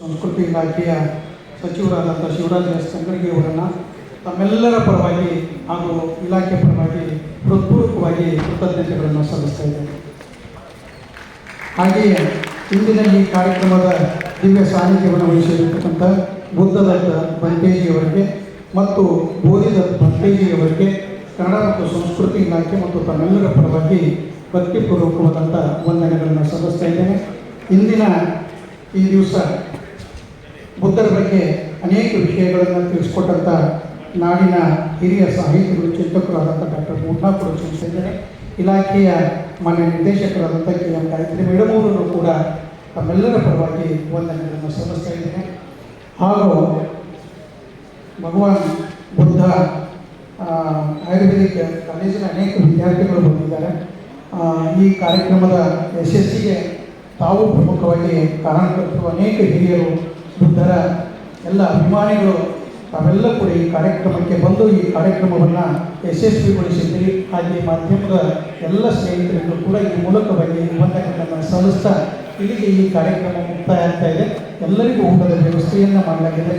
ಸಂಸ್ಕೃತಿ ಇಲಾಖೆಯ ಸಚಿವರಾದಂಥ ಶಿವರಾಜ್ ಎಸ್ ಅವರನ್ನು ತಮ್ಮೆಲ್ಲರ ಪರವಾಗಿ ಹಾಗೂ ಇಲಾಖೆ ಪರವಾಗಿ ಹೃತ್ಪೂರ್ವಕವಾಗಿ ಕೃತಜ್ಞತೆಗಳನ್ನು ಸಲ್ಲಿಸ್ತಾ ಇದ್ದೇನೆ. ಹಾಗೆಯೇ ಇಂದಿನ ಈ ಕಾರ್ಯಕ್ರಮದ ದಿವ್ಯ ಸಾನ್ನಿಧ್ಯವನ್ನು ವಹಿಸಿರತಕ್ಕಂಥ ಬುದ್ಧದತ್ತ ಬಂಟೇಜಿಯವರಿಗೆ ಮತ್ತು ಬೋಧಿದತ್ತ ಬಂಟೇಜಿಯವರಿಗೆ ಕನ್ನಡ ಮತ್ತು ಸಂಸ್ಕೃತಿ ಇಲಾಖೆ ಮತ್ತು ತಮ್ಮೆಲ್ಲರ ಪರವಾಗಿ ಭಕ್ತಿಪೂರ್ವಕವಾದಂಥ ವಂದನೆಗಳನ್ನು ಸಲ್ಲಿಸ್ತಾ ಇದ್ದೇನೆ. ಇಂದಿನ ಈ ದಿವಸ ಬುದ್ಧರ ಬಗ್ಗೆ ಅನೇಕ ವಿಷಯಗಳನ್ನು ತಿಳಿಸ್ಕೊಟ್ಟಂಥ ನಾಡಿನ ಹಿರಿಯ ಸಾಹಿತಿಗಳು ಚಿಂತಕರಾದಂಥ ಡಾಕ್ಟರ್ ಮೂರ್ನಾಪುರ ಸೂಚಿಸಿದ್ದಾರೆ ಇಲಾಖೆಯ ಮಾನ್ಯ ನಿರ್ದೇಶಕರಾದಂಥ ಕೆ ಎಂ ಗಾಯತ್ರಿ ಮೇಡಮೂರನ್ನು ಕೂಡ ತಮ್ಮೆಲ್ಲರ ಪರವಾಗಿ ವಂದನೆಗಳನ್ನು ಸಲ್ಲಿಸ್ತಾ ಇದ್ದೇನೆ. ಹಾಗೂ ಭಗವಾನ್ ಬುದ್ಧ ಆಯುರ್ವೇದಿಕ್ ಕಾಲೇಜಿನ ಅನೇಕ ವಿದ್ಯಾರ್ಥಿಗಳು ಬಂದಿದ್ದಾರೆ. ಈ ಕಾರ್ಯಕ್ರಮದ ಯಶಸ್ಸಿಗೆ ತಾವು ಪ್ರಮುಖವಾಗಿ ಕಾರಣಕರ್ತರು ಅನೇಕ ಹಿರಿಯರು ಬುದ್ಧರ ಎಲ್ಲ ಅಭಿಮಾನಿಗಳು ತಾವೆಲ್ಲ ಕೂಡ ಈ ಕಾರ್ಯಕ್ರಮಕ್ಕೆ ಬಂದು ಈ ಕಾರ್ಯಕ್ರಮವನ್ನು ಯಶಸ್ವಿಗೊಳಿಸಿದ್ದೀರಿ ಹಾಗೆ ಮಾಧ್ಯಮದ ಎಲ್ಲ ಸ್ನೇಹಿತರಿಗೂ ಕೂಡ ಈ ಮೂಲಕ ಬಗ್ಗೆ ವಂದನೆಗಳನ್ನು ಸಲ್ಲಿಸ್ತಾ ಇಲ್ಲಿಗೆ ಈ ಕಾರ್ಯಕ್ರಮ ಮುಕ್ತಾಯ ಆಗ್ತಾ ಇದೆ. ಎಲ್ಲರಿಗೂ ಊಟದ ವ್ಯವಸ್ಥೆಯನ್ನು ಮಾಡಲಾಗಿದೆ.